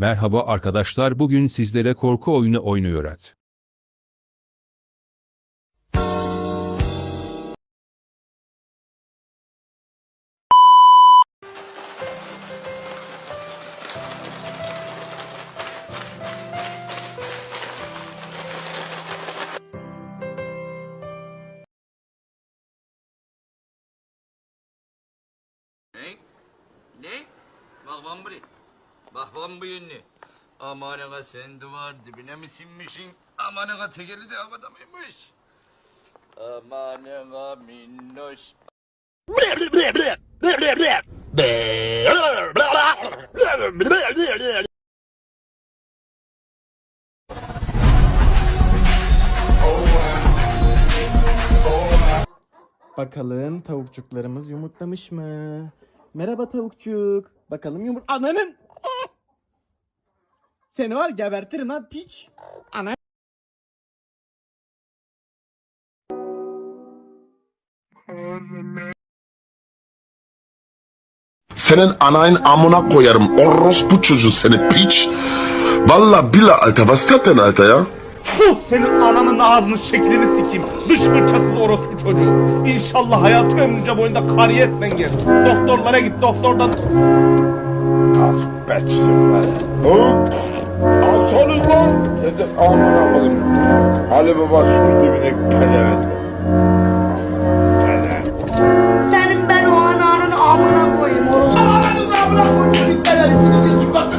Merhaba arkadaşlar bugün sizlere korku oyunu oynuyoruz. Ne? Ne? Bak buraya. Bak lan bu yönlü. Aman aga sen duvar dibine mi sinmişsin? Aman aga tekeri de havada mıymış? Aman aga minnoş. Bakalım tavukçuklarımız yumurtlamış mı? Merhaba tavukçuk. Bakalım yumurt... Ananın! Seni var gebertirim ha piç. Ana... Senin anayın amına koyarım. Orospu çocuğu seni piç. Valla bila alta bastaten alta ya. Fuh senin ananın ağzının şeklini sikeyim. Dış fırçasız orospu çocuğu. İnşallah hayatı ömrünce boyunda kariyesle gez. Doktorlara git doktordan. Ah be çocuklar. Hop soluz lan. Sesi aman aman. Ali Baba sur dibine pezevet. Senin ben o ananın amına koyayım orası. Ananın amına koyayım. Dikkat edin. Sizin için çıkartın.